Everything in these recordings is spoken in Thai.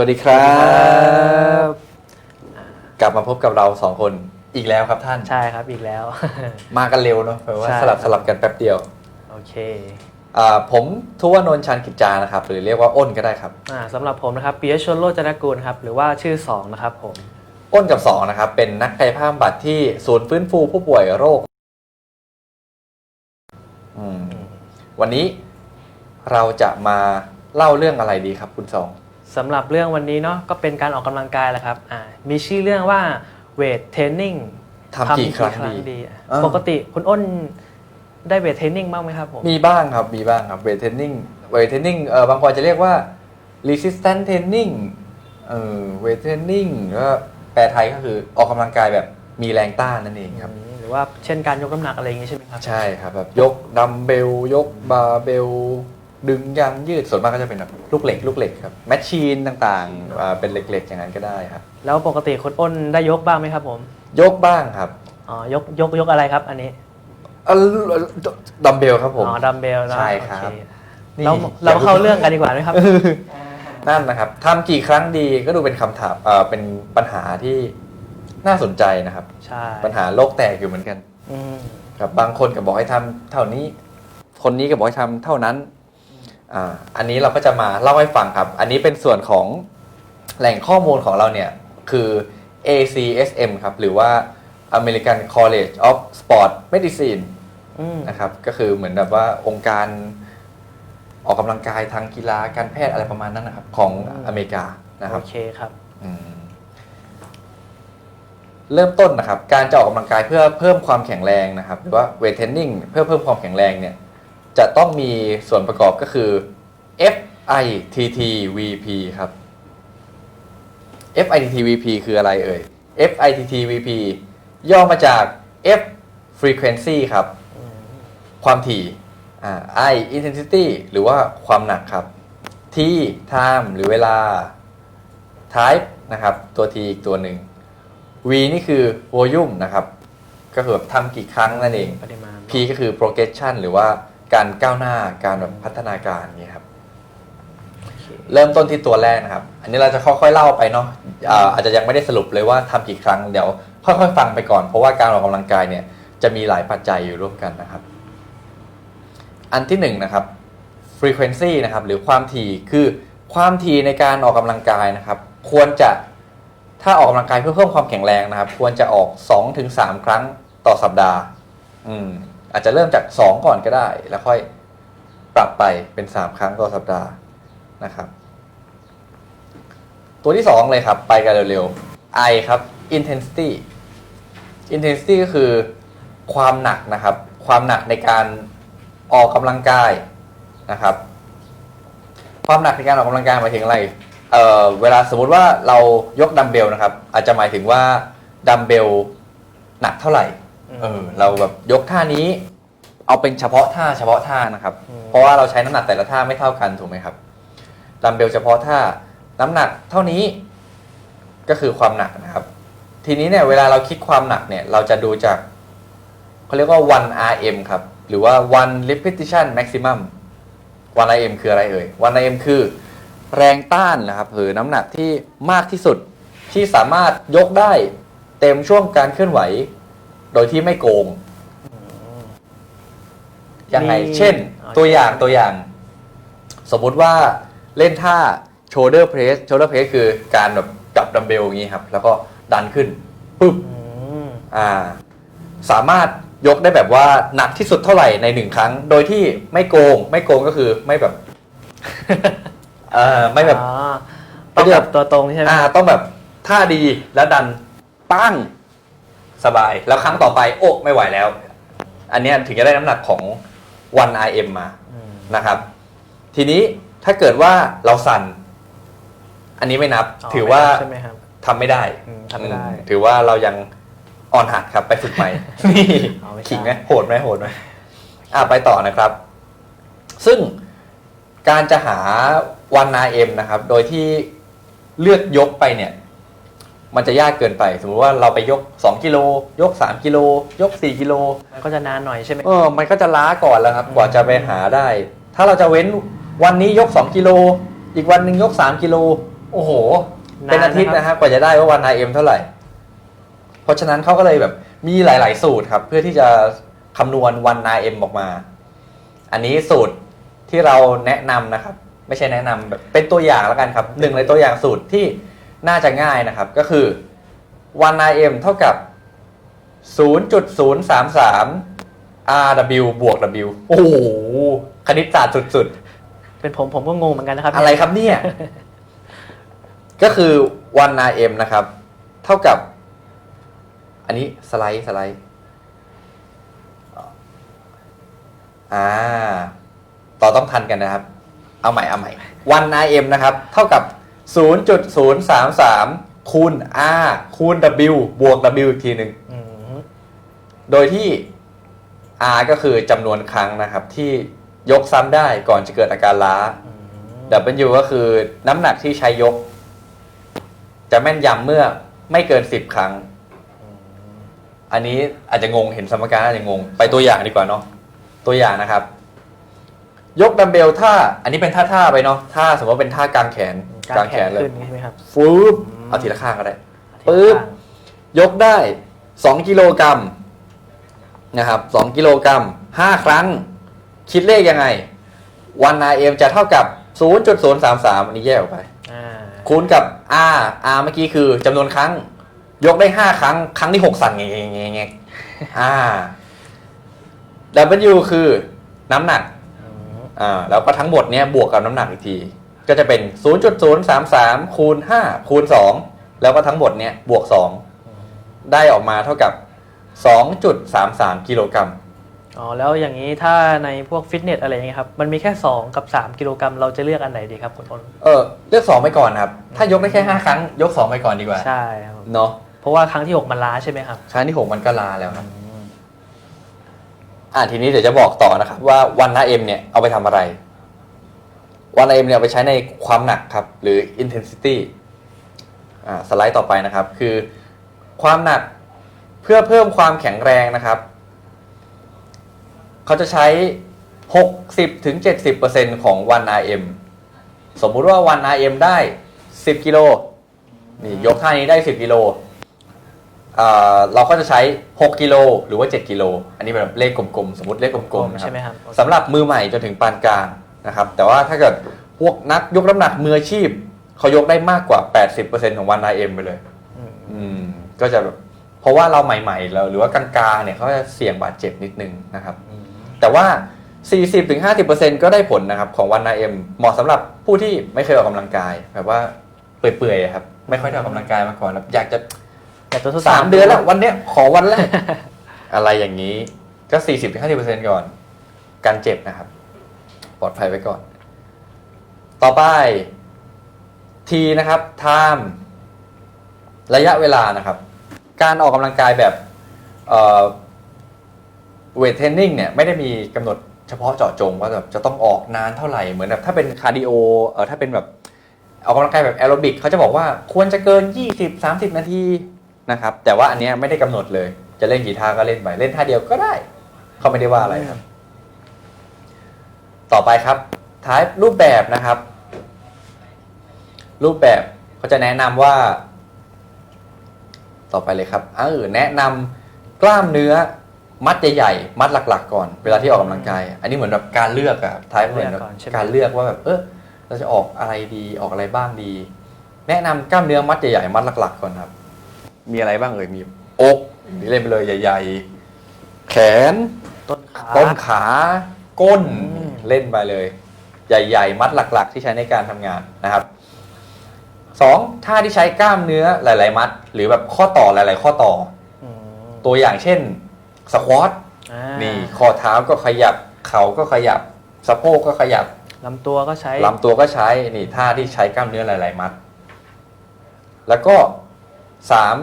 วัสดีครับ กลับมาพบกับเราสองคนอีกแล้วครับท่าน ใช่ครับอีกแล้ว มากันเร็วเนาะแปลว่าใช่ สลับสลับกันแป๊บเดียวโอเคอ่าผมทุวานนท์ชันกิจจานะครับ หรือเรียกว่าอ้นก็ได้ครับ อ่าสำหรับผมนะครับปียชนโลจนกูลครับหรือว่าชื่อ 2 นะครับผม อ้นกับสองนะครับ เป็นนักกายภาพบำบัดที่ศูนย์ฟื้นฟูผู้ป่วยโรคอืมวันนี้เราจะมาเล่าเรื่องอะไรดีครับคุณสอง สำหรับเรื่องวันนี้เนาะก็เป็นการออกกำลังกายแหละครับอ่ามีชื่อเรื่องว่าเวทเทรนนิ่งทำกี่ครั้งดีอะอ่าปกติคุณอ้นได้เวทเทรนนิ่งบ้างไหมครับผมมีบ้างครับ มีบ้างครับเวทเทรนนิ่งเวทเทรนนิ่งเออบางคนจะเรียกว่า resistance training เออเวทเทรนนิ่งก็แปลไทยก็คือออกกำลังกายแบบมีแรงต้านนั่นเองครับอืมหรือว่าเช่นการยกน้ำหนักอะไรอย่างงี้ใช่ไหมครับ ใช่ครับแบบยกดัมเบลยกบาร์เบล ดึงยางยืดส่วนมากก็จะเป็นแบบลูกเหล็กลูกเหล็กครับแมชชีนต่างๆอ่าเป็นเหล็กๆ อย่างนั้นก็ได้ครับ แล้วปกติคุณอ้นได้ยกบ้างไหมครับผม ยกบ้างครับอ๋อยกยกยกอะไรครับ อันนี้ อะดัมเบลครับผม อ๋อ ดัมเบลนะใช่ครับ โอเนี่เราเรามาเข้าเรื่องกันดีกว่าไหมครับ นั่นนะครับทำกี่ครั้งดีก็ดูเป็นคำถามเอ่อเป็นปัญหาที่น่าสนใจนะครับ ใช่ปัญหาโลกแตกอยู่เหมือนกัน อืม ครับบางคนก็บอกให้ทำเท่านี้ คนนี้ก็บอกให้ทำเท่านั้น อ่าอันนี้เราก็จะมาเล่าให้ฟังครับ อันนี้เป็นส่วนของแหล่งข้อมูลของเราเนี่ยคือ ACSM ครับ หรือว่า American College of Sport Medicine อืมนะครับก็คือเหมือนแบบว่าองค์การออกกำลังกายทางกีฬาการแพทย์อะไรประมาณนั้นนะครับ ของอเมริกานะครับโอเคครับอืมเริ่มต้นนะครับ การจะออกกำลังกายเพื่อเพิ่มความแข็งแรงนะครับ หรือว่าเวทเทรนนิ่งเพื่อเพิ่มความแข็งแรงเนี่ย จะต้องมีส่วนประกอบก็คือ FITT-VP ครับ FITT-VP คืออะไรเอ่ย FITT-VP ย่อมาจาก F frequency ครับ ความถี่อ่า I intensity หรือว่าความหนักครับ T time หรือเวลา type นะครับ ตัว T อีกตัวหนึ่ง V นี่คือ volume นะครับ ก็คือแบบทำกี่ครั้งนั่นเองปริมาณ P ก็คือ progression หรือว่า การก้าวหน้าการแบบพัฒนาการนี้ครับเคเริ่มต้นที่ตัวแรกนะครับ อันนี้เราจะค่อยๆเล่าไปเนาะอาอาจจะยังไม่ได้สรุปเลยว่าทำกี่ครั้งเดี๋ยวค่อยๆฟังไปก่อน เพราะว่าการออกกำลังกายเนี่ยจะมีหลายปัจจัยอยู่ร่วมกันนะครับ อันที่หนึ่งนะครับ frequency นะครับหรือความถี่คือความถี่ในการออกกำลังกายนะครับ ควรจะถ้าออกกำลังกายเพื่อเพิ่มความแข็งแรงนะครับ ควรจะออก2-3ครั้งต่อสัปดาห์ อืม อาจจะเริ่มจาก 2 ก่อนก็ได้ แล้วค่อยปรับไปเป็น 3 ครั้งต่อสัปดาห์นะครับ ตัวที่ 2 เลยครับ ไปกันเร็วๆ I ครับ intensity intensity ก็คือความหนักนะครับ ความหนักในการออกกำลังกายนะครับ ความหนักในการออกกำลังกายหมายถึงอะไรเออเวลาสมมติว่าเรายกดัมเบลนะครับ อาจจะหมายถึงว่าดัมเบลหนักเท่าไหร่ เออเราแบบยกท่านี้ เอาเป็นเฉพาะท่าเฉพาะท่านะครับ เพราะว่าเราใช้น้ำหนักแต่ละท่าไม่เท่ากันถูกไหมครับดัมเบลเฉพาะท่าน้ำหนักเท่านี้ก็คือความหนักนะครับ ทีนี้เนี่ยเวลาเราคิดความหนักเนี่ยเราจะดูจากเขาเรียกว่า1 RM ครับหรือว่า1 repetition maximum 1 RM คืออะไรเอ่ย1 RM คือแรงต้านนะครับหรือน้ำหนักที่มากที่สุดที่สามารถยกได้เต็มช่วงการเคลื่อนไหว โดยที่ไม่โกงยังไงมีเช่นอ๋อตัวอย่างตัวอย่าง สมมุติว่าเล่นท่า shoulder press shoulder press คือการแบบจับดัมเบลอย่างนี้ครับ แล้วก็ดันขึ้นปุ๊บอืมอ่า สามารถยกได้แบบว่าหนักที่สุดเท่าไหร่ในหนึ่งครั้ง โดยที่ไม่โกง ไม่โกงก็คือไม่แบบเอ่อไม่แบบอ๋อต้องแบบตัวตรงใช่ไหมอ่า ต้องแบบท่าดีแล้วดันปั้ง สบาย แล้วครั้งต่อไป โอ้ไม่ไหวแล้ว อันเนี้ยถึงจะได้น้ำหนักของ 1 RM มามนะครับ ทีนี้ถ้าเกิดว่าเราสั่น อันนี้ไม่นับ ถือว่าใช่ไหมครับทำไม่ได้อืมทำไม่ได้อืมถือว่าเรายังอ่อนหัดครับ ไปฝึกใหม่นี่เอาไม่ได้ขิงไหมโหดไหมโหดไหมอ่าไปต่อนะครับ ซึ่งการจะหาวันนาเอ็มนะครับ โดยที่เลือกยกไปเนี่ย มันจะยากเกินไป สมมติว่าเราไปยก 2 กิโล ยก 3 กิโล ยก 4 กิโล มันก็จะนานหน่อยใช่ไหมเออมันก็จะล้าก่อนแล้วครับอืมกว่าจะไปหาได้ ถ้าเราจะเว้นวันนี้ยก 2 กิโล อีกวันหนึ่งยก 3 กิโล โอ้โหนานเป็นอาทิตย์นะครับนะครับ กว่าจะได้ว่าวัน RM เท่าไหร่ เพราะฉะนั้นเขาก็เลยแบบมีหลาย ๆ สูตรครับ เพื่อที่จะคำนวณวัน RM ออกมา อันนี้สูตรที่เราแนะนำนะครับ ไม่ใช่แนะนำแบบเป็นตัวอย่างแล้วกันครับหนึ่งในตัวอย่างสูตรที่ น่าจะง่ายนะครับ ก็คือวัน RM เท่ากับ 0.033 RW บวก W โอ้โหคณิตศาสตร์สุดๆ เป็นผมผมก็งงเหมือนกันนะครับ อะไรครับเนี่ย ก็คือวัน RM นะครับ เท่ากับ อันนี้สไลด์สไลด์อ่า ต่อต้องทันกันนะครับ เอาใหม่เอาใหม่วัน RM นะครับ เท่ากับ 0.033 คูณ R คูณ W บวก W อีกทีหนึ่ง อืมโดยที่ R ก็คือจำนวนครั้งนะครับ ที่ยกซ้ำได้ก่อนจะเกิดอาการล้า อืม W ก็คือน้ำหนักที่ใช้ยก จะแม่นยำเมื่อไม่เกิน 10 ครั้ง อันนี้อาจจะงงเห็นสมการอาจจะงง ไปตัวอย่างดีกว่าเนาะตัวอย่างนะครับ ยกดัมเบลท่า อันนี้เป็นท่าท่าไปเนาะท่าสมมติว่าเป็นท่ากางแขนการแข่งขึ้นใช่ไหมครับฟืบอืมเอาทีละข้างก็ได้ปึ๊บยกได้ 2 กิโลกรัมนะครับ2กิโลกรัม5 ครั้ง คิดเลขยังไง วัน RM จะเท่ากับ 0.033 อันนี้แยกออกไปอ่าคูณกับ R R เมื่อกี้คือจำนวนครั้ง ยกได้ 5 ครั้ง ครั้งที่ 6 สั่นเงี้ยเงี้ยเงี้ยอ่า W คือน้ำหนัก อืมอ่าแล้วก็ทั้งหมดเนี้ยบวกกับน้ำหนักอีกที ก็จะเป็น 0.033คูณ5คูณ2แล้วก็ทั้งหมดเนี้ยบวก 2 ได้ออกมาเท่ากับ 2.33 กิโลกรัมอ๋อแล้วอย่างนี้ถ้าในพวกฟิตเนสอะไรอย่างเงี้ยครับมันมีแค่ 2 กับ 3 กิโลกรัมเราจะเลือกอันไหนดีครับคุณอ้นเออเลือก 2 ไปก่อนครับ ถ้ายกได้แค่ 5 ครั้งยก 2 ไปก่อนดีกว่า ใช่ครับผมเนาะเพราะว่าครั้งที่ 6 มันล้าใช่ไหมครับ ครั้งที่ 6 มันก็ลาแล้วครับ อ่าทีนี้เดี๋ยวจะบอกต่อนะครับว่าวันละเอ็มเนี่ยเอาไปทำอะไรวันละเอ็มเนี่ยเอาไปใช้ในความหนักครับ หรือ intensity อ่าสไลด์ต่อไปนะครับ คือความหนักเพื่อเพิ่มความแข็งแรงนะครับ เขาจะใช้ 60ถึง70%ของวัน RM สมมุติว่าวัน RM ได้ 10 กิโลนี่ยกท่านี้ได้ 10 กิโล อ่าเราก็จะใช้ 6กิโลหรือว่า 7กิโลอันนี้เป็นแบบเลขกลมๆ สมมติเลขกลมๆนะครัใช่ไหมครับสำหรับมือใหม่จนถึงปานกลางนะครับ แต่ว่าถ้าเกิดพวกนักยกน้ำหนักมืออาชีพ เขายกได้มากกว่า 80%ของวันไอเอ็มไปเลย อืมอืมก็จะแบบเพราะว่าเราใหม่ๆเราหรือว่ากลางๆเนี่ยเขาจะเสี่ยงบาดเจ็บนิดนึงนะครับอืมแต่ว่า 40-50%ก็ได้ผลนะครับของวัน RM เหมาะสำหรับผู้ที่ไม่เคยออกกำลังกาย แบบว่าเปื่อยๆอะครับ ไม่ค่อยได้ออกกำลังกายมาก่อนแบบอยากจะ แต่ตัวทดสสาอบมเดือนแล้ววันเนี้ยขอวันแรก อะไรอย่างนี้ก็40-50%ก่อน การเจ็บนะครับ ปลอดภัยไว้ก่อน ต่อไปทีนะครับ time ระยะเวลานะครับ การออกกำลังกายแบบเวทเทรนนิ่งเนี่ยไม่ได้มีกำหนดเฉพาะเจาะจงว่าแบบจะต้องออกนานเท่าไหร่เหมือนแบบถ้าเป็นคาร์ดิโอเออถ้าเป็นแบบออกกำลังกายแบบแอโรบิกเขาจะบอกว่าควรจะเกิน 20-30 นาที นะครับ แต่ว่าอันเนี้ยไม่ได้กำหนดเลย จะเล่นกี่ท่าก็เล่นไปเล่นท่าเดียวก็ได้ เขาไม่ได้ว่าอะไรครับ ต่อไปครับ ท้ายรูปแบบนะครับ รูปแบบเขาจะแนะนำว่า ต่อไปเลยครับเออแนะนำกล้ามเนื้อมัดใหญ่ๆมัดหลัก ๆ ก่อน เวลาที่ออกกำลังกาย อันนี้เหมือนแบบการเลือกอะท้ายเหมือนแบบการเลือกว่าแบบเออเราจะออกอะไรดีออกอะไรบ้างดี แนะนำกล้ามเนื้อมัดใหญ่ๆมัดหลัก ๆ ก่อนครับ มีอะไรบ้างเอ่ยมีอกนี่เล่นไปเลยใหญ่ ๆ แขน ต้นขาต้นขา ก้นอืมเล่นไปเลย ใหญ่ ๆ มัดหลัก ๆ ที่ใช้ในการทำงานนะครับสองท่าที่ใช้กล้ามเนื้อหลาย ๆ มัด หรือแบบข้อต่อหลาย ๆ ข้อต่ออืมตัวอย่างเช่นสควอตอ่านี่ข้อเท้าก็ขยับ เข่าก็ขยับ สะโพกก็ขยับลำตัวก็ใช้ลำตัวก็ใช้นี่ท่าที่ใช้กล้ามเนื้อหลาย ๆ มัด แล้วก็ สาม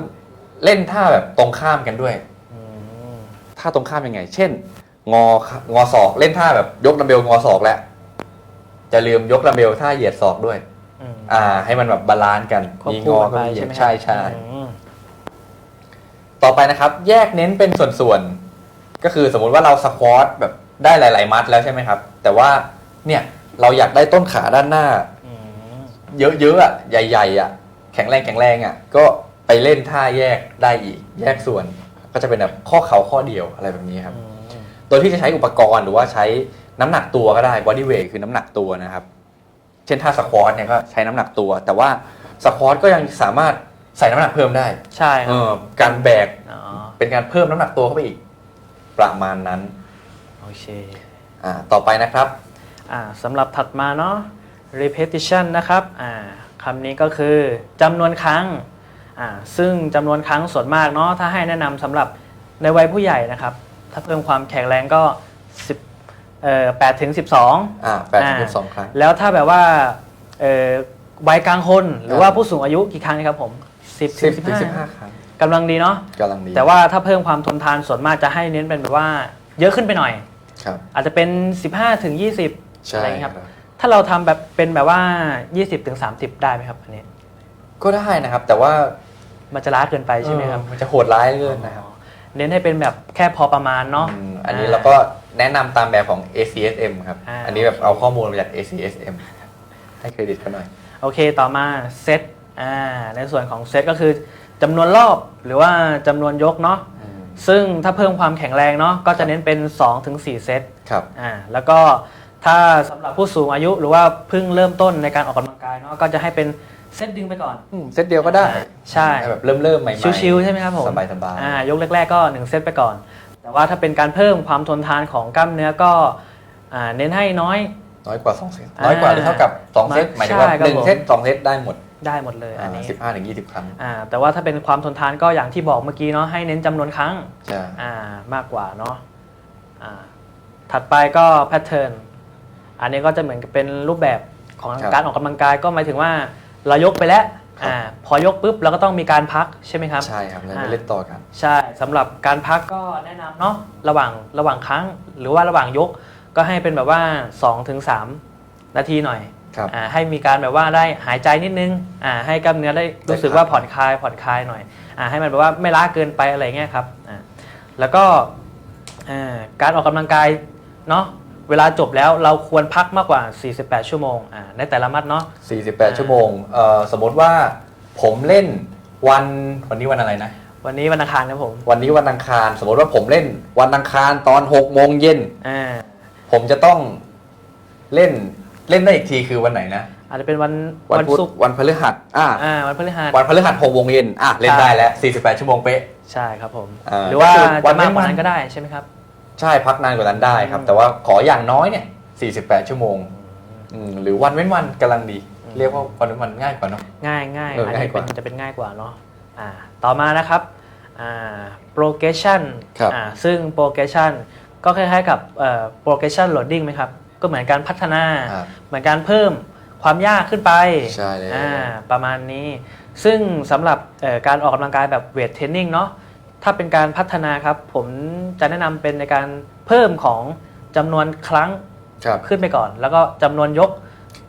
เล่นท่าแบบตรงข้ามกันด้วยอืมท่าตรงข้ามยังไง เช่น งองอศอกเล่นท่าแบบยกดัมเบลงอศอกแล้วจะลืมยกดัมเบลท่าเหยียดศอกด้วยอืมอ่า ให้มันแบบบาลานซ์กันควบมีคู่งอกันก็ไปมีเหยีใช่ยไหดมใช่ใช่อืมต่อไปนะครับ แยกเน้นเป็นส่วนๆก็คือสมมุติว่าเราสควอตแบบได้หลาย ๆ มัดแล้วใช่ไหมครับ แต่ว่าเนี่ยเราอยากได้ต้นขาด้านหน้าอืมเยอะๆอะใหญ่ ๆ อะ แข็งแรงแข็งแรงอะ ก็ ไปเล่นท่าแยกได้อีก แยกส่วนก็จะเป็นแบบข้อเข่าข้อเดียวอะไรแบบนี้ครับอืมโดยที่จะใช้อุปกรณ์หรือว่าใช้น้ำหนักตัวก็ได้ body weight คือน้ำหนักตัวนะครับ เช่นท่าสควอตเนี่ยก็ใช้น้ำหนักตัว แต่ว่าสควอตก็ยังสามารถใส่น้ำหนักเพิ่มได้ใช่คเอรับอการแบกอ๋อเป็นการเพิ่มน้ำหนักตัวเข้าไปอีกประมาณนั้นโอเค อ่าต่อไปนะครับ อ่าสำหรับถัดมาเนาะ repetition นะครับอ่าคำนี้ก็คือจำนวนครั้ง อ่าซึ่งจำนวนครั้งส่วนมากเนาะถ้าให้แนะนำสำหรับในวัยผู้ใหญ่นะครับ ถ้าเพิ่มความแข็งแรงก็10เอ่อ8ถึง12 อ่าแปดถึงสองครั้ง แล้วถ้าแบบว่าเอ่อวัยกลางคนหรือว่าอ่าผู้สูงอายุกี่ครั้งนะครับผม10สิถึบงถึงสิบห้า15ครั้งกำลังดีเนาะกำลังดีแต่ว่าถ้าเพิ่มความทนทานส่วนมากจะให้เน้นเป็นแบบว่าเยอะขึ้นไปหน่อย ครับ อาจจะเป็น 15ถึง20 ใช่อะไรอย่างเงี้ยครับครับถ้าเราทำแบบเป็นแบบว่า 20ถึง30 ได้ไหมครับอันนี้ ก็ได้นะครับ แต่ว่า มันจะล้าเกินไปใช่ไหมครับ เออมันจะโหดร้ายเหลยนะครับอ๋อเน้นให้เป็นแบบแค่พอประมาณเนาะ อืมอันนี้เราก็แนะนำตามแบบของ ACSM ครับ อ่า อันนี้แบบเอาข้อมูลมาจาก ACSM ให้เครดิตเขาหน่อย โอเคต่อมาเซตอ่าในส่วนของเซตก็คือจำนวนรอบหรือว่าจำนวนยกเนาะอืม ซึ่งถ้าเพิ่มความแข็งแรงเนาะก็จะเน้นเป็น2-4เซต ครับ อ่าแล้วก็ถ้าสำหรับผู้สูงอายุหรือว่าเพิ่งเริ่มต้นในการออกกำลังกายเนาะก็จะให้เป็น เซตดึงไปก่อน อืมเซตเดียวก็ได้ใช่ห้แบบเริ่มเริ่มๆใหม่ๆชิวๆใช่ไหมครับผมสบายสบายๆอ่ายกแรก ๆ ก็ 1 เซตไปก่อน แต่ว่าถ้าเป็นการเพิ่มความทนทานของกล้ามเนื้อก็อ่าเน้นให้น้อย น้อยกว่า2เซตอ่าน้อยกว่าหรือเท่ากับ 2 เซตใช่หมายถึงว่าครับหนึ่งผมเซตสองเซตได้หมดได้หมดเลยอันนี้สิบห้าถึงยี่สิบครั้งอ่าแต่ว่าถ้าเป็นความทนทานก็อย่างที่บอกเมื่อกี้เนาะให้เน้นจำนวนครั้งใช่อ่ามากกว่าเนาะอ่าถัดไปก็แพทเทิร์นอันนี้ก็จะเหมือนกับเป็นรูปแบบของการออกกำลังกายก็หมายถึงว่า เรายกไปแล้วอ่าพอยกปุ๊บเราก็ต้องมีการพักใช่ไหมครับ ใช่ครับแล้วอ่าไปเล่นต่อกันใช่สำหรับการพักก็แนะนำเนาะระหว่างระหว่างครั้ง หรือว่าระหว่างยกก็ให้เป็นแบบว่า2-3นาทีหน่อยครับอ่าให้มีการแบบว่าได้หายใจนิดนึงอ่าให้กล้ามเนื้อได้รู้สึกว่าผ่อนคลายผ่อนคลายหน่อยอ่าให้มันแบบว่าไม่ล้าเกินไปอะไรเงี้ยครับอ่าแล้วก็อ่าการออกกำลังกายเนาะ เวลาจบแล้วเราควรพักมากกว่า 48 ชั่วโมงอ่าในแต่ละมัดเนาะ 48 ชั่วโมงเอ่อสมมติว่าผมเล่นวันวันนี้วันอะไรนะ วันนี้วันอังคารครับผมวันนี้วันอังคาร สมมติว่าผมเล่นวันอังคารตอน6โมงเย็นอ่าผมจะต้องเล่นเล่นได้อีกทีคือวันไหนนะอาจจะเป็นวันวันวันพุธศุกร์วันพฤหัสอ่าอ่าวันพฤหัสวันพฤหัส6โมงเย็นอะเล่นใช่ได้แล้ว48 ชั่วโมงเป๊ะ ใช่ครับผม อ่าหรือว่าก็คือวัจะนมากกว่าเว้นวันนั้นก็ได้ใช่ไหมครับ ใช่พักนานกว่านั้นได้ครับอืมแต่ว่าขออย่างน้อยเนี่ย 48 ชั่วโมงอืมหรือวันเว้นวันกำลังดีอืมเรียกว่าวันเว้นวันง่ายกว่าเนาะ ง่ายง่ายเอออันง่ายนี้กเป็ว่านจะเป็นง่ายกว่าเนาะอ่าต่อมานะครับอ่า progression ครับอ่าซึ่ง progression ก็คล้ายๆกับเอ่อ progression loading ไหมครับ ก็เหมือนการพัฒนา ครับเหมือนการเพิ่มความยากขึ้นไปใช่เลยอ่าประมาณนี้ ซึ่งสำหรับเอ่อการออกกำลังกายแบบเวทเทรนนิ่งเนาะ ถ้าเป็นการพัฒนาครับ ผมจะแนะนำเป็นในการเพิ่มของจำนวนครั้งครับขึ้นไปก่อน แล้วก็จำนวนยก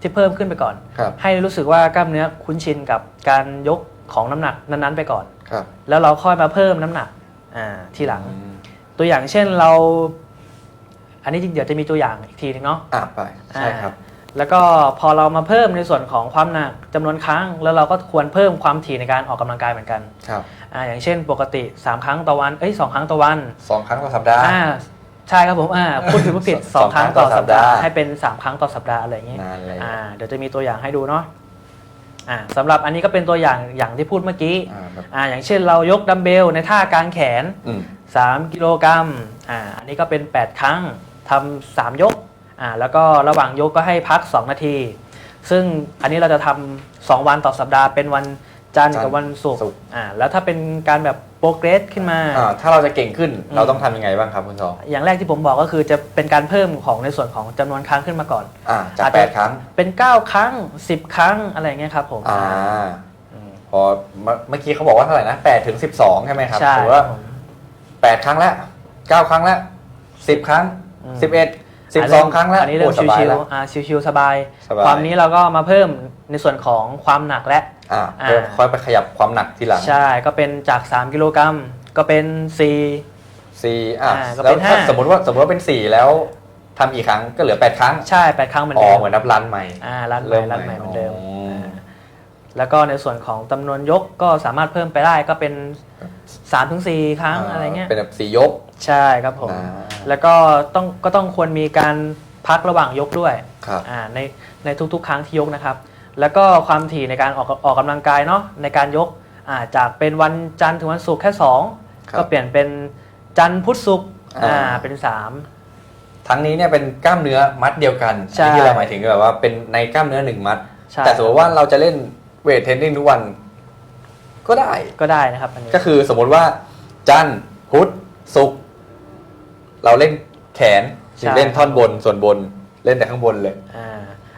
ที่เพิ่มขึ้นไปก่อน ครับให้รู้สึกว่ากล้ามเนื้อคุ้นชินกับการยกของน้ำหนักนั้นๆไปก่อน ครับแล้วเราค่อยมาเพิ่มน้ำหนักอ่าทีหลัง อืมตัวอย่างเช่นเรา อันนี้จริงเดี๋ยวจะมีตัวอย่างอีกทีนึงเนาะ อะไปใช่ครับ อ่า แล้วก็พอเรามาเพิ่มในส่วนของความหนักจำนวนครั้ง แล้วเราก็ควรเพิ่มความถี่ในการออกกำลังกายเหมือนกันครับอ่าอย่างเช่นปกติ 3 ครั้งต่อวันเอ้ยสองครั้งต่อวันสองครั้งต่อสัปดาห์อ่าใช่ครับผมอ่าพูดผิดพูดผิดสสอองงคครั้รั้งงต่ต่ออสัสัปปดาดาห์ห์ให้เป็น 3 ครั้งต่อสัปดาห์อะไรอย่างเงี้ยนานเลยอ่าเดี๋ยวจะมีตัวอย่างให้ดูเนาะอ่าสำหรับอันนี้ก็เป็นตัวอย่างอย่างที่พูดเมื่อกี้อ่าแบบอ่าอย่างเช่นเรายกดัมเบลในท่ากางแขนอืม3กิโลกรัมอ่าอันนี้ก็เป็น 8 ครั้งทำสามยก อ่าแล้วก็ระหว่างยกก็ให้พัก 2 นาที ซึ่งอันนี้เราจะทำ2วันต่อสัปดาห์เป็นวันจันทร์กับวันศุกศุกร์ร์อ่าแล้วถ้าเป็นการแบบโปรเกรสขึ้นมาอ่าถ้าเราจะเก่งขึ้นอืมเราต้องทำยังไงบ้างครับคุณทองอย่างแรกที่ผมบอกก็คือจะเป็นการเพิ่มของในส่วนของจำนวนครั้งขึ้นมาก่อนอ่าจากอาจจะแปดครั้งเป็น 9 ครั้ง 10 ครั้งอะไรอย่างเงี้ยครับผมอ่าอืมพอเมื่อเมื่อกี้เขาบอกว่าเท่าไหร่นะแปดถึงสิบสองใช่ไหมครับใช่ถือว่าแปดครั้งแล้วเก้าครั้งแล้วสิบครั้งอืมสิบเอ็ด สิบสองครั้งแล้วอันนี้เริ่มโสบายชิวแล้ว ๆอ่าชิวๆสบาย สบาย ความนี้เราก็มาเพิ่มในส่วนของความหนักและ อ่าอ่าเพิ่มค่อยไปขยับความหนักทีหลังใช่ก็เป็นจาก 3 กิโลกรัมก็เป็น4สี่อ่าอ่าก็แล้วเป็นถ้าห้า สมมติว่าสมมติว่าเป็นสี่แล้วทำกี่ครั้งก็เหลือแปดครั้งใช่ 8 ครั้งเหมือนอ๋อเดิมเหมือนนับรันใหม่ อ่ารันใหม่เริ่มรันใหม่เหมือนเดิมอ๋ออ่าแล้วก็ในส่วนของจำนวนยกก็สามารถเพิ่มไปได้ก็เป็น3-4ถึงครั้งอะไรเงี้ยเป็นแบบสียกใช่ครับผมอ่า แล้วก็ต้องก็ต้องควรมีการพักระหว่างยกด้วยครับอ่าในในทุกๆ ครั้งที่ยกนะครับ แล้วก็ความถี่ในการออกออกกำลังกายเนาะในการยกอ่าจากเป็นวันจันทร์ถึงวันศุกร์แค่ครับ2ก็เปลี่ยนเป็นจันทร์พุธศุกร์อ่าอ่าเป็น 3ทั้งนี้เนี่ยเป็นกล้ามเนื้อมัดเดียวกันใช่อันนี้ที่เราหมายถึงแบบว่าเป็นในกล้ามเนื้อหนึ่งมัดใช่แต่สมมติว่าเราจะเล่นเวทเทรนนิ่งทุกวัน ก็ได้ก็ได้นะครับอันนี้ก็คือสมมติว่าจันทร์พุธศุกร์ เราเล่นแขนหรือเล่นท่อนบนส่วนบนเล่นแต่ข้างบนเลยอ่า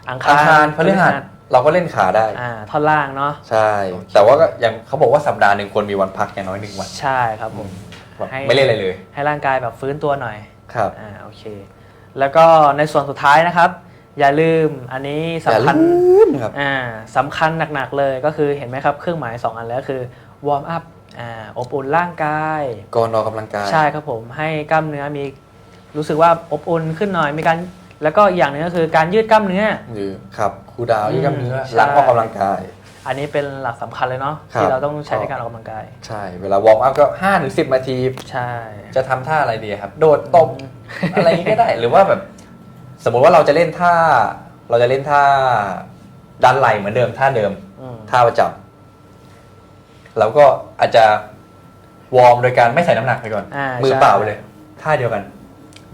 อังอังคารพฤหัสสเราก็เล่นขาได้อ่าท่อนล่างเนาะใช่ แต่ว่าก็ยังเขาบอกว่าสัปดาห์หนึ่งควรมีวันพักอย่างน้อยหนึ่งวันใช่ครับผมแบบให้ไม่เล่นอะไรเลย ให้ร่างกายแบบฟื้นตัวหน่อยครับอ่าโอเค แล้วก็ในส่วนสุดท้ายนะครับ อย่าลืมอันนี้สำคัญอย่าลืมครับอ่าสำคัญหนักๆเลยก็คือเห็นไหมครับ เครื่องหมาย 2 อันแล้วคือวอร์มอัพ อ่าอบอุ่นร่างกายก่อนออกกำลังกาย ใช่ครับผมให้กล้ามเนื้อมีรู้สึกว่าอบอุ่นขึ้นหน่อยมีการแล้วก็อีกอย่างหนึงก็คือการยืดกล้ามเนื้อ หรือครับครูดาวที่กล้ามเนื้อใช่ หลังออกกำลังกาย อันนี้เป็นหลักสำคัญเลยเนาะครับ ที่เราต้องใช้ในการออกกำลังกาย ใช่ เวลาวอร์มอัพก็5้าถึงสินาที ใช่ จะทำท่าอะไรดีครับ โดดตบ อะไรอย่างนี้ก็ได้ หรือว่าแบบ สมมุติว่าเราจะเล่นท่า เราจะเล่นท่าดันไหลเหมือนเดิมท่าเดิม อืมท่าประจำแล้วก็อาจจะวอร์มโดยการไม่ใส่น้ำหนักไปก่อน อ่ามือใช่เปล่าไปเลยท่าเดียวกัน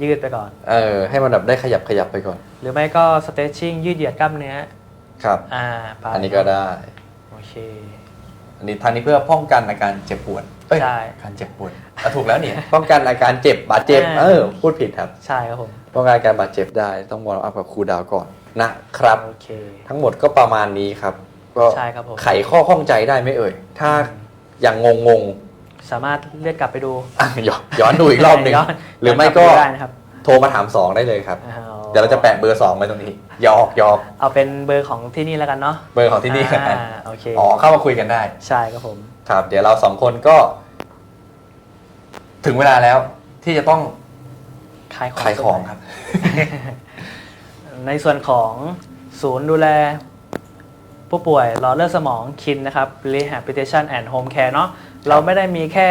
ยืดไปก่อน เออ ให้มันแบบได้ขยับขยับไปก่อน หรือไม่ก็สเต t ชิ่งยืดเหยียดกล้ามเนื้อ ครับ อ่าไปอันนี้ก็ได้ โอเค อันนี้ทางนี้เพื่อป้องกันอาการเจ็บปวดเอ้ยใช่การเจ็บปวดอะถูกแล้วนี่ ป้องกันอาการเจ็บบาดเจ็บอ่าเออ พูดผิดครับ ใช่ครับผม ป้องกันอาการบาดเจ็บได้ต้องวอร์มอัพกับครูดาวก่อนนะครับ โอเค ทั้งหมดก็ประมาณนี้ครับ ก็ใช่ครับผม ไขข้อข้องใจได้ไหมเอ่ย ถ้ายังงงงสามารถเลือกกลับไปดูๆอะย้อนย้อนดูอีกรอบหนึ่งย้นหรือไม่ก็ย้นลับปดูได้นะครับโทรมาถามสองได้เลยครับอาเดี๋ยวเราจะแปะเบอร์สองไว้ตรงนี้หยอกหยอกเอาเป็นเบอร์ของที่นี่แล้วกันเนาะเบอร์ของที่นี่กันอ่าโอเคอ๋อเข้ามาคุยกันได้ ใช่ครับผม ครับ เดี๋ยวเราสองคนก็ ถึงเวลาแล้วที่จะต้องขายของขายของครับ ในส่วนของศูนย์ดูแล ผู้ป่วยหลอดเลือดสมองคินนะครับ Rehabilitation and Home Care เนาะเราไม่ได้มีแค่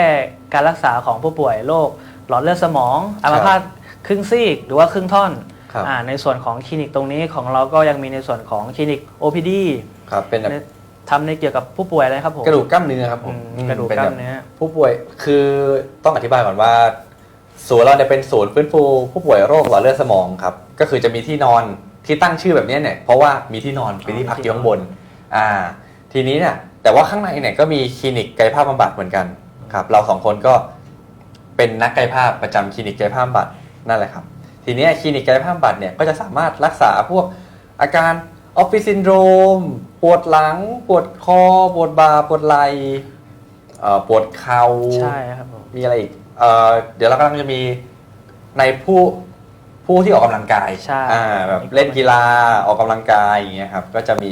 การรักษาของผู้ป่วยโรคหลอดเลือดสมองอัมพาตครึ่งซีกหรือว่าครึ่งท่อนครับอ่าในส่วนของคลินิกตรงนี้ของเราก็ยังมีในส่วนของคลินิก OPD ครับเป็นแบบในทำในเกี่ยวกับผู้ป่วยอะไรครับผมกระดูกกล้ามเนื้อครับผอืมมอืมกระดูกป็นกล้าแบมบเนื้อผู้ป่วยคือต้องอธิบายก่อนว่าศูนย์เราเนี่ยเป็นศูนย์ฟื้นฟูผู้ป่วยโรคหลอดเลือดสมองครับก็คือจะมีที่นอนที่ตั้งชื่อแบบนี้เนี่ยเพราะว่ามีที่นอนเป็นที่พักอยู่ข้างบน อ่า ทีนี้เนี่ยแต่ว่าข้างในเนี่ยก็มีคลินิกกายภาพบำบัดเหมือนกันครับ เราสองคนก็เป็นนักกายภาพประจำคลินิกกายภาพบำบัดนั่นแหละครับ ทีเนี้ยคลินิกกายภาพบำบัดเนี่ยก็จะสามารถรักษาพวกอาการออฟฟิศซินโดรมปวดหลัง ปวดคอ ปวดบ่าปวดไหล่เอ่อปวดเข่าใช่ครับผมมีอะไรอีกเอ่อเดี๋ยวเรากำลังจะมีในผู้ผู้ที่ออกกำลังกายใช่อ่าแบบเล่นกีฬาออกกำลังกายอย่างเงี้ยครับ ก็จะมี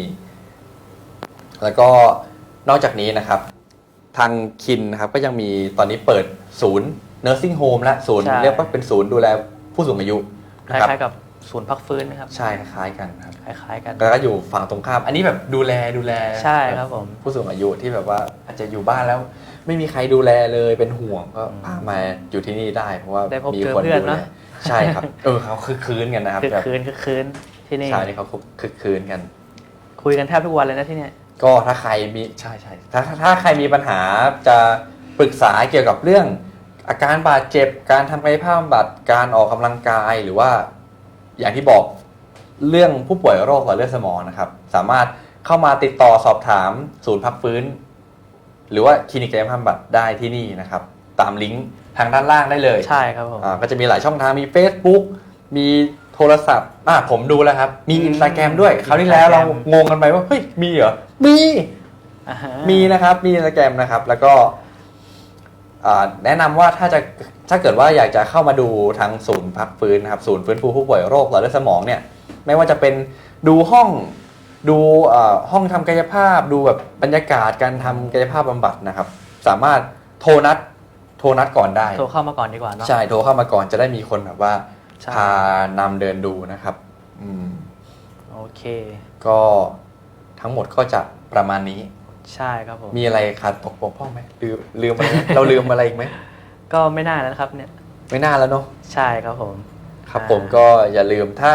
แล้วก็นอกจากนี้นะครับ ทางคินนะครับก็ยังมีตอนนี้เปิดศูนย์ nursing home และศูนย์ใช่ เรียกว่าเป็นศูนย์ดูแลผู้สูงอายุคนะครับล้ายๆกับศูนย์พักฟื้นนะครับ ใช่คล้ายๆกันครับคล้ายๆกัน แล้วก็อยู่ฝั่งตรงข้าม อันนี้แบบดูแลดูแลใช่ครับผม ผู้สูงอายุที่แบบว่าอาจจะอยู่บ้านแล้ว ไม่มีใครดูแลเลยเป็นห่วงก็อืมพามาอยู่ที่นี่ได้ เพราะว่าได้พบมีเจอคนเพื่อนดูเนแลอะ ใช่ครับ เออเขาคึกคืนกันนะครับคึกแบบคืนคึกคืนที่นี่ใช่นี่เขาคึกคืนกัน คุยกันแทบทุกวันเลยนะที่เนี่ย ก็ถ้าใครมี ใช่ใช่ถ้าถ้าถ้าใครมีปัญหาจะปรึกษาเกี่ยวกับเรื่อง อาการบาดเจ็บการทำกายภาพบำบัดการออกกำลังกายหรือว่าอย่างที่บอกเรื่องผู้ป่วยโรคหลอดเลือดสมองนะครับ สามารถเข้ามาติดต่อสอบถามศูนย์พักฟื้น หรือว่าคลินิกกายภาพบำบัดได้ที่นี่นะครับ ตามลิงก์ทางด้านล่างได้เลย ใช่ครับผมอ่าก็จะมีหลายช่องทางมี Facebook มี โทรศัพท์อ่าผมดูแล้วครับ มีอืมอินสตาแกรมด้วย คราวที่แล้วเรา Instagram งงกันไปว่า เฮ้ย มีเหรอ มี อ่าฮะมีนะครับ มีอินสตาแกรมนะครับ แล้วก็อ่าแนะนำว่าถ้าจะถ้าเกิดว่าอยากจะเข้ามาดูทางศูนย์พักฟื้นนะครับ ศูนย์ฟื้นฟูผู้ป่วยโรคหลอดเลือดสมองเนี่ย ไม่ว่าจะเป็นดูห้อง ดูเอ่อห้องทำกายภาพ ดูแบบบรรยากาศการทำกายภาพบำบัดนะครับ สามารถโทรนัด โทรนัดก่อนได้ โทรเข้ามาก่อนดีกว่าเนาะ ใช่ โทรเข้ามาก่อนจะได้มีคนแบบว่า ใช่ พานำเดินดูนะครับอืมโอเค ก็ทั้งหมดก็จะประมาณนี้ ใช่ครับผม มีอะไรขาดตกบกพร่องไหมลืมลืมอะไรไหม เราลืมอะไรอีกไหมก็ไม่น่าแล้วนะครับเนี่ย ไม่น่าแล้วเนาะใช่ครับผม ครับอ่าผมก็อย่าลืมถ้า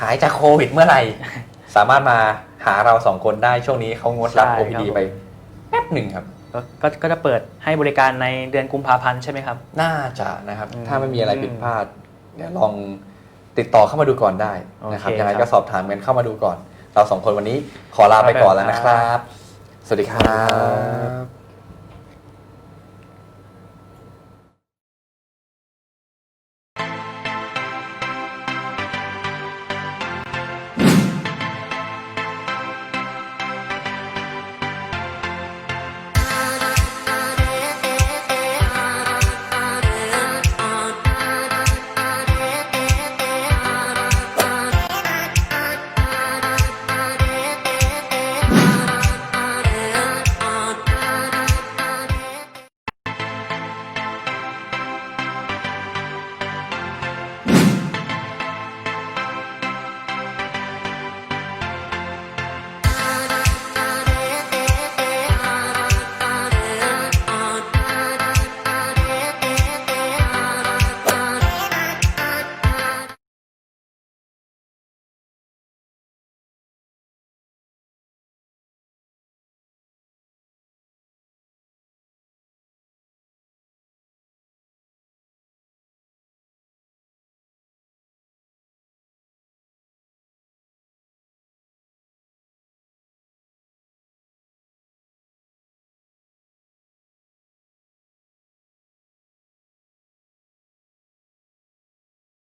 หายจากโควิดเมื่อไหร่ สามารถมาหาเราสองคนได้ช่วงนี้เขางดรับ ใช่ OPD ครับผมไปแป๊บหนึ่งครับ ก็ก็ก็จะเปิดให้บริการในเดือนกุมภาพันธ์ใช่ไหมครับ น่าจะนะครับ อืมถ้าไม่มีอะไรผิดพลาด เดี๋ยวลองติดต่อเข้ามาดูก่อนได้นะครับโอเคยังไงครับก็สอบถามกันเข้ามาดูก่อน เราสองคนวันนี้ขอลาไปก่อนแล้วนะครับ สวัสดีครับ